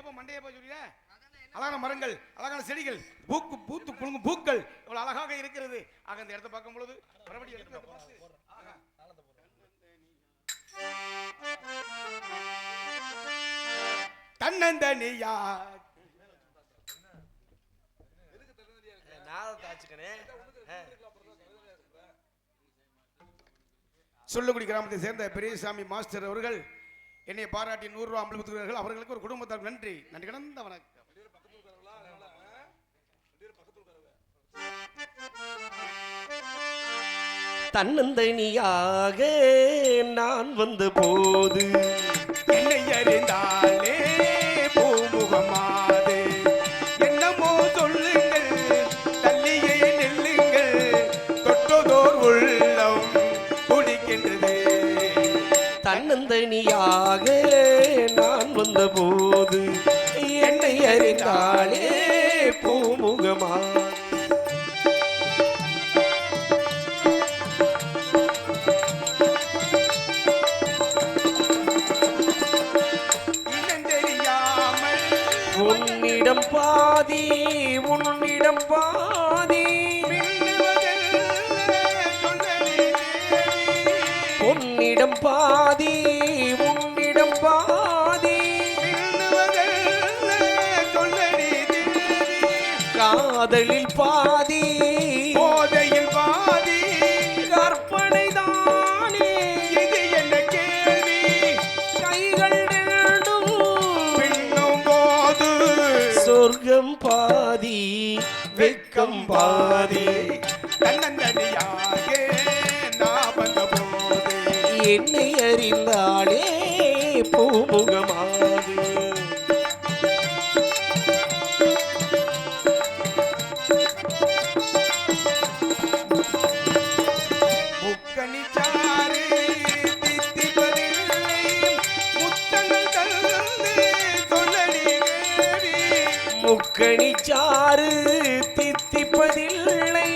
ஏப்பா மண்டையை போய் சொல்லியா அழகான மரங்கள் அழகான செடிகள் பூக்கு பூத்து குலுங்கும் பூக்கள் இவ்வளவு அழகாக இருக்கிறது. ஆக இந்த இடத்தை பார்க்கும் பொழுது மறுபடியும் எடுத்து தன்னந்தனியா. நாதத்தை கிராமத்தை சேர்ந்த பெரியசாமி மாஸ்டர் அவர்கள் என்னை பாராட்டி நூறு ரூபாய் அம்பளம் கொடுக்கிறார்கள் அவர்களுக்கு ஒரு குடும்பத்தார். நன்றி. நன்றி. கடந்த வணக்கம். தன்னந்தனியாக நான் வந்த போது என்னை அறிந்தாலே தன்னந்தனியாக நான் வந்த போது என்னை அறிந்தாலே பூமுகமா? பாதி உன்னிடம் பாதி. காதலில் பாதி போதையில் பாதி. கற்பனை தானே இது என்ன கேள்வி? கைகள் ரெண்டும் பின்னும் போது. சொர்க்கம் பாதி வெக்கம் பாதி. தன்னந்தனியாக நான் வந்த போது. என்னை அறிந்தாலே பூமுகமாது. முக்கணிச்சாறு தித்திப்பதில்லை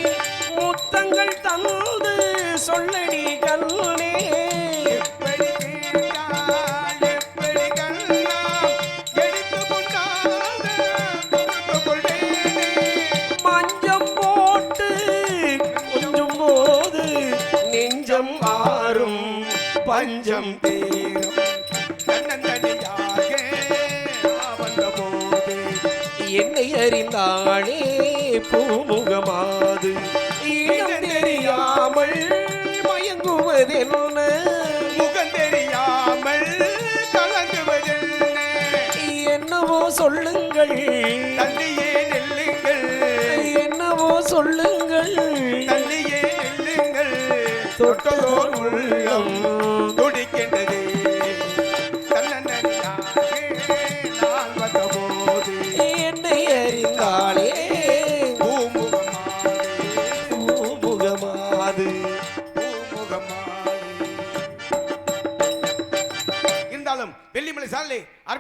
முத்தங்கள் தந்து சொல்லடி கண்ணே. மஞ்சம் போட்டு கொஞ்சம் போது நெஞ்சம் ஆறும் பஞ்சம் தீரும் என்னை அறிந்தாளே பூமுகமாது. இடம் தெரியாமல் மயங்குவதென்ன? முகம் தெரியாமல் கலங்குவதென்ன என்னவோ சொல்லுங்கள். தள்ளியே நெல்லுங்கள். என்னவோ சொல்லுங்கள். தள்ளியே நெல்லுங்கள். தொட்டதோர் உள்ளம் துடிக்கின்றது.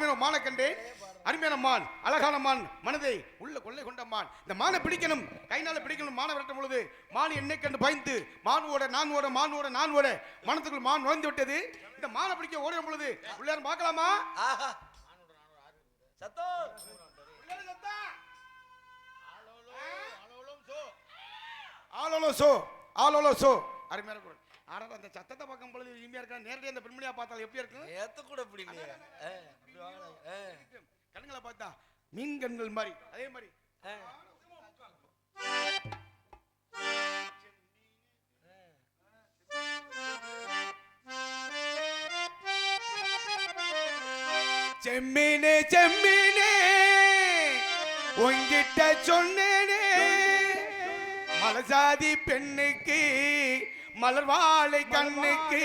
அருமையான மானக்கண்டே அருமையான மான் அழகான மான் மனதை உள்ள கொள்ளை கொண்ட மான். இந்த மானை பிடிக்கணும் கைனால பிடிக்கணும் மானை விரட்டும் பொழுது மான் என்னை கண்டு பயந்து மான் ஓட நான் ஓட மான் ஓட நான் ஓட மனத்துக்குள் மான் நுழைந்து விட்டது. இந்த மானை பிடிக்க ஓடும் பொழுது உள்ளார பார்க்கலாமா? ஆலோலோ சோ. ஆலோலோ சோ. அருமையான குரல். ஆனால் அந்த சத்தத்தை பார்க்கும் பொழுது இனிமையா இருக்கா? நேரடியாக அந்த பெண்மணியா பார்த்தால் எப்படி இருக்கும்? ஏத்த கூட. ஆ, கண்களை பார்த்தா மீன் கண்கள் மாதிரி. அதே மாதிரி. செம்மீனே செம்மீனே உங்கிட்ட சொன்னேனே. மலசாதி பெண்ணுக்கு மலர் வாழை கண்ணுக்கு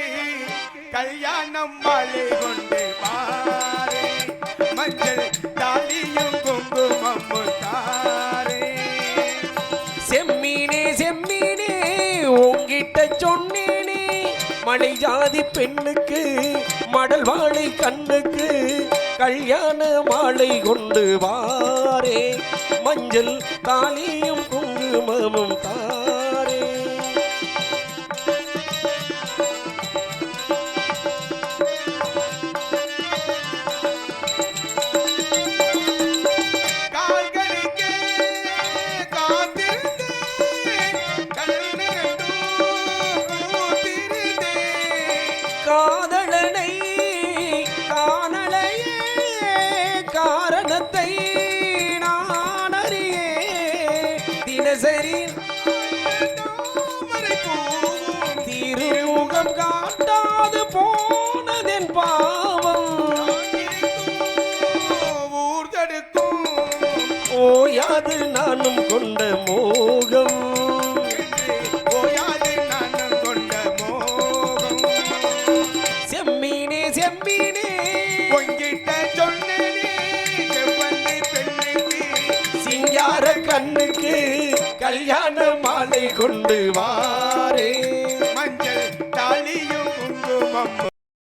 கல்யாணம் மாலை கொண்டு பாரு மஞ்சள் தாலியும் குங்குமம் தாரே. செம்மீனே செம்மீனே உங்கிட்ட சொன்னேனே. மலை ஜாதி பெண்ணுக்கு மடல் வாழை கண்ணுக்கு கல்யாண மாலை கொண்டு வாரே. மஞ்சள் தாலியும் குங்குமமும் காட்டாது போனதென் பாவம். ஊர் தடுக்கும் ஓயாது நானும் கொண்ட மோகம். ஓயாது நான் கொண்ட மோகம். செம்மீனே செம்மீனே. உங்கிட்ட சொன்னேனே செவ்வந்தி பெண்ணுக்கு. சிங்கார கண்ணுக்கு கல்யாண மாலை கொண்டு வா সম্ভব